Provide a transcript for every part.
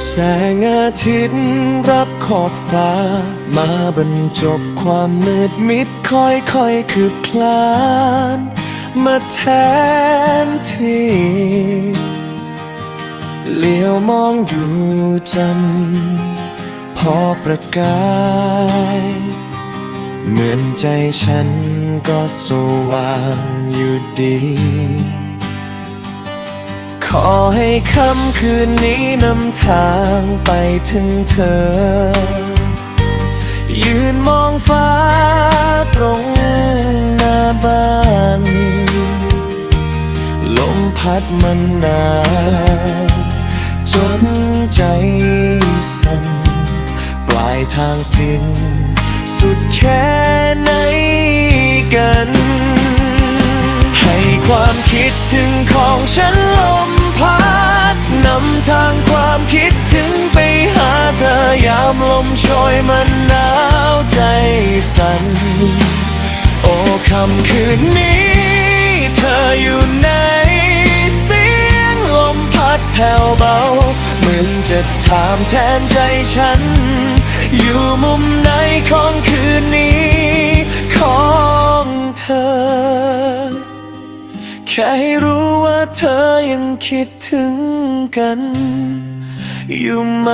แสงอาทิตย์รับขอบฟ้า มาบรรจบความมืดมิดค่อยค่อยคืบคลาน มาแทนที่เลี้ยวมองดูจันทร์พอประกาย เหมือนใจฉันก็สว่างอยู่ดี ขอให้ค่ำคืนนี้นำทางไปถึงเธอ ยืนมองฟ้าตรงหน้าบ้าน ลมพัดมันหนาวจนใจสั่นปลายทางสิ้น สุดแค่ไหนกัน ให้ความคิดถึงของฉันลม พัดนำทางความคิดถึงไปหาเธอยามลมโชยมันหนาวใจสั่น โอ้คำคืนนี้ เธออยู่ไหนเสียงลมพัดแผ่วเบา เหมือนจะถามแทนใจฉัน อยู่มุมไหนของคืนนี้ของเธอ แค่ให้รู้ว่าเธอ ยังคิดถึงกัน อยู่ไหม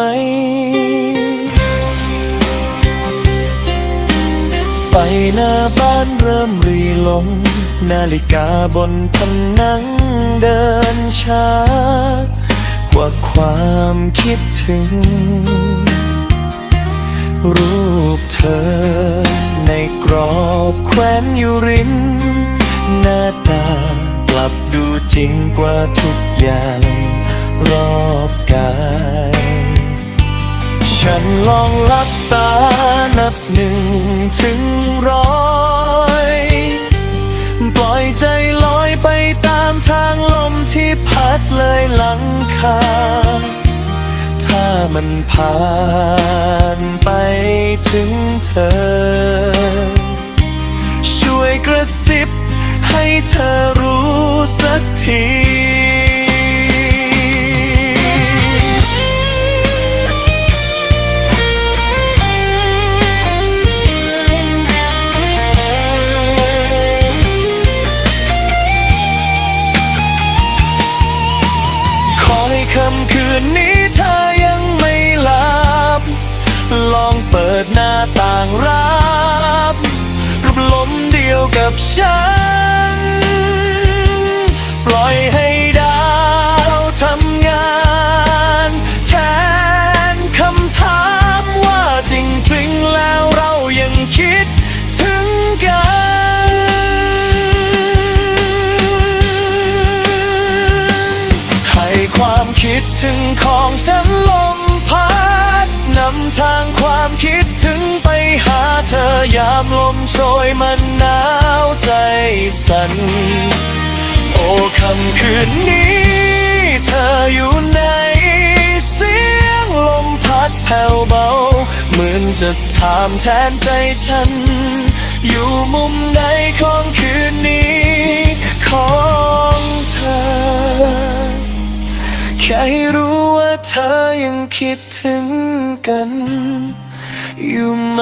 ไฟหน้าบ้านเริ่มรีลงนาฬิกาบนผนังเดินช้า กว่าความคิดถึง รูปเธอ ในกรอบแขวนอยู่ริมหน้าตา ริงกว่าทุกอย่างรอบกายฉันลองลับตานับหนึ่งถึงร้อยปล่อยใจลอยไปตามทางลมที่พัดเลยหลังคา ถ้ามันผ่านไปถึงเธอ ช่วยกระซิบให้เธอรู้ ทีขอให้ค่ำคืนนี้เธอยังไม่หลับ ลองเปิดหน้าต่างรับรับลมเดียวกับฉัน คิดถึงของฉันลมพัดนำทางความคิดถึงไปหาเธอยามลมโชยมันหนาวใจสั่นโอ้คำคืนนี้ เธออยู่ไหนเสียงลมพัดแผ่วเบา เหมือนจะถามแทนใจฉัน อยู่มุมไหนขอ อยังคิดถึงกัน อยู่ไหม